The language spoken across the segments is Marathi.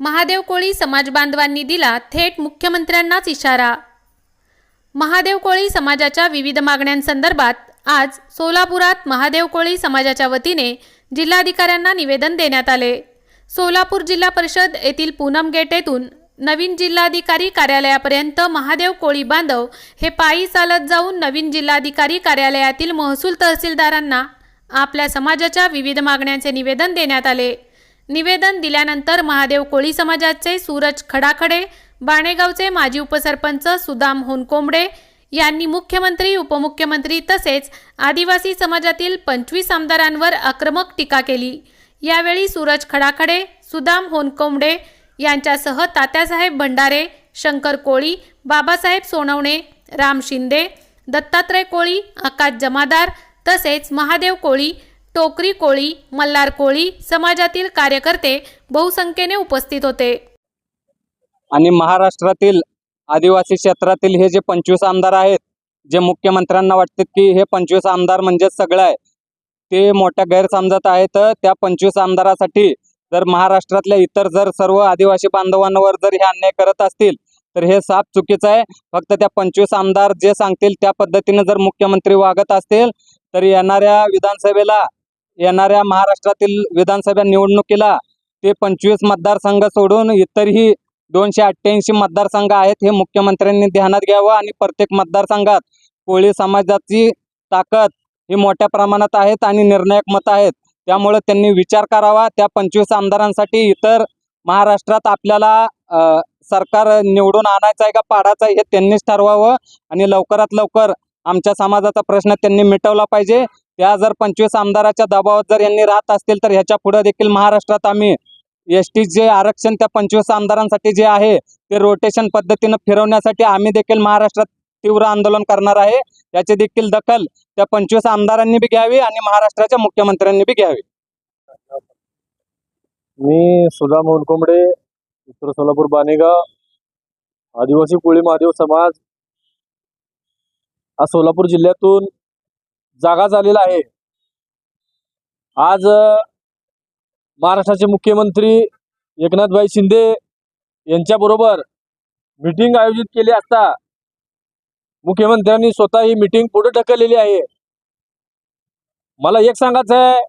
महादेव कोळी समाज बांधवांनी दिला थेट मुख्यमंत्र्यांनाच इशारा. महादेव कोळी समाजाच्या विविध मागण्यांसंदर्भात आज सोलापुरात महादेव कोळी समाजाच्या वतीने जिल्हाधिकाऱ्यांना निवेदन देण्यात आले. सोलापूर जिल्हा परिषद येथील पूनम गेट येथून नवीन जिल्हाधिकारी कार्यालयापर्यंत महादेव कोळी बांधव हे पायी चालत जाऊन नवीन जिल्हाधिकारी कार्यालयातील महसूल तहसीलदारांना आपल्या समाजाच्या विविध मागण्यांचे निवेदन देण्यात आले. निवेदन दिल्यानंतर महादेव कोळी समाजाचे सूरज खडाखडे बाणेगावचे माजी उपसरपंच सुदाम होनकोंबडे यांनी मुख्यमंत्री उपमुख्यमंत्री तसेच आदिवासी समाजातील पंचवीस आमदारांवर आक्रमक टीका केली. यावेळी सूरज खडाखडे सुदाम होनकोंबडे यांच्यासह तात्यासाहेब भंडारे शंकर कोळी बाबासाहेब सोनवणे राम शिंदे दत्तात्रय कोळी आकाश जमादार तसेच महादेव कोळी टोकरी कोळी मल्हार कोळी समाजातील कार्यकर्ते बहुसंख्येने उपस्थित होते. आणि महाराष्ट्रातील आदिवासी क्षेत्रातील हे जे पंचवीस आमदार आहेत जे मुख्यमंत्र्यांना वाटते की हे पंचवीस आमदार म्हणजे सगळं आहे ते मोठ्या गैरसमजात आहेत त्या पंचवीस आमदारासाठी जर महाराष्ट्रातल्या इतर जर सर्व आदिवासी बांधवांवर जर हे अन्याय करत असतील तर हे साफ चुकीचं आहे. फक्त त्या पंचवीस आमदार जे सांगतील त्या पद्धतीने जर मुख्यमंत्री वागत असतील तर येणाऱ्या विधानसभेला येणाऱ्या महाराष्ट्रातील विधानसभा निवडणुकीला ते पंचवीस मतदारसंघ सोडून इतरही दोनशे अठ्ठ्याऐंशी मतदारसंघ आहेत हे मुख्यमंत्र्यांनी ध्यानात घ्यावं आणि प्रत्येक मतदारसंघात कोळी समाजाची ताकद ही मोठ्या प्रमाणात आहेत आणि निर्णायक मत आहेत. त्यामुळे त्यांनी विचार करावा. त्या पंचवीस आमदारांसाठी इतर महाराष्ट्रात आपल्याला सरकार निवडून आणायचं आहे का पाडायचं आहे हे त्यांनीच ठरवावं आणि लवकरात लवकर आमच्या समाजाचा प्रश्न त्यांनी मिटवला पाहिजे. त्या जर पंचवीस आमदाराच्या दबावात जर यांनी राहत असतील तर ह्याच्या पुढे देखील महाराष्ट्रात आम्ही एस टी जे आरक्षण त्या पंचवीस आमदारांसाठी जे आहे ते रोटेशन पद्धतीनं फिरवण्यासाठी आम्ही देखील महाराष्ट्रात तीव्र आंदोलन करणार आहे. याची देखील दखल त्या पंचवीस आमदारांनी बी घ्यावी आणि महाराष्ट्राच्या मुख्यमंत्र्यांनी बी घ्यावी. मी सुधा होनकोंबडे उत्तर सोलापूर बानेगाव आदिवासी कोळी महादेव समाज हा सोलापूर जिल्ह्यातून जागा झालेला आहे. आज महाराष्ट्राचे मुख्यमंत्री एकनाथभाई शिंदे यांच्याबरोबर मीटिंग आयोजित केली असता मुख्यमंत्र्यांनी स्वतः ही मीटिंग पुढे ढकललेली आहे. मला एक सांगायचं आहे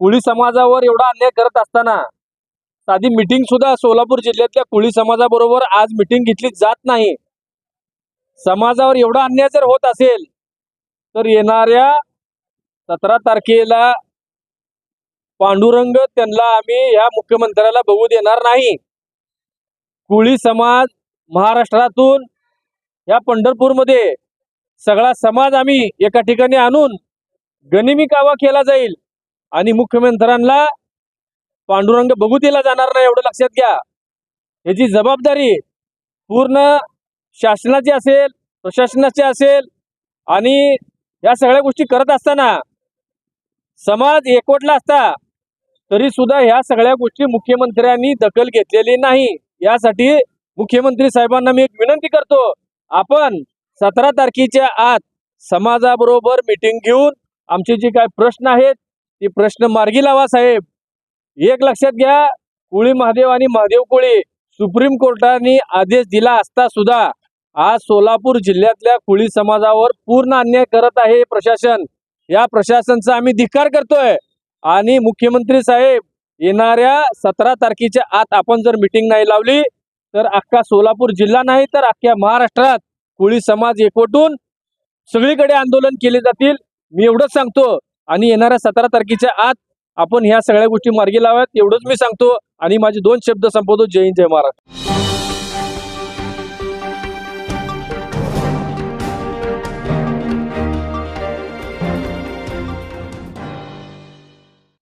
कोळी समाजावर एवढा अन्याय करत असताना साधी मिटिंग सुद्धा सोलापूर जिल्ह्यातल्या कोळी समाजाबरोबर आज मीटिंग घेतली जात नाही. समाजावर एवढा अन्याय जर होत असेल तर येणाऱ्या सतरा तारखेला पांडुरंग त्यांना आम्ही या मुख्यमंत्र्याला बघू देणार नाही. कुळी समाज महाराष्ट्रातून या पंढरपूरमध्ये सगळा समाज आम्ही एका ठिकाणी आणून गनिमी कावा केला जाईल आणि मुख्यमंत्र्यांना पांडुरंग बघू दिला जाणार नाही एवढं लक्षात घ्या. याची जबाबदारी पूर्ण शासनाची असेल प्रशासनाची असेल आणि या सगळ्या गोष्टी करत असताना समाज एकवटला असता तरी सुद्धा ह्या सगळ्या गोष्टी मुख्यमंत्र्यांनी दखल घेतलेली नाही. यासाठी मुख्यमंत्री साहेबांना मी एक विनंती करतो आपण सतरा तारखेच्या आत समाजाबरोबर मीटिंग घेऊन आमचे जे काय प्रश्न आहेत ते प्रश्न मार्गी लावा साहेब. एक लक्षात घ्या कुळी महादेव आणि महादेव कोळी सुप्रीम कोर्टाने आदेश दिला असता सुद्धा आज सोलापूर जिल्ह्यातल्या कोळी समाजावर पूर्ण अन्याय करत आहे प्रशासन. या प्रशासनचा आम्ही धिक्कार करतोय. आणि मुख्यमंत्री साहेब येणाऱ्या सतरा तारखेच्या आत आपण जर मिटिंग नाही लावली तर अख्खा सोलापूर जिल्हा नाही तर अख्ख्या महाराष्ट्रात कोळी समाज एकवटून सगळीकडे आंदोलन केले जातील मी एवढंच सांगतो. आणि येणाऱ्या सतरा तारखेच्या आत आपण ह्या सगळ्या गोष्टी मार्गी लावाव्यात एवढंच मी सांगतो. आणि माझे दोन शब्द संपवतो. जय हिंद जय महाराष्ट्र.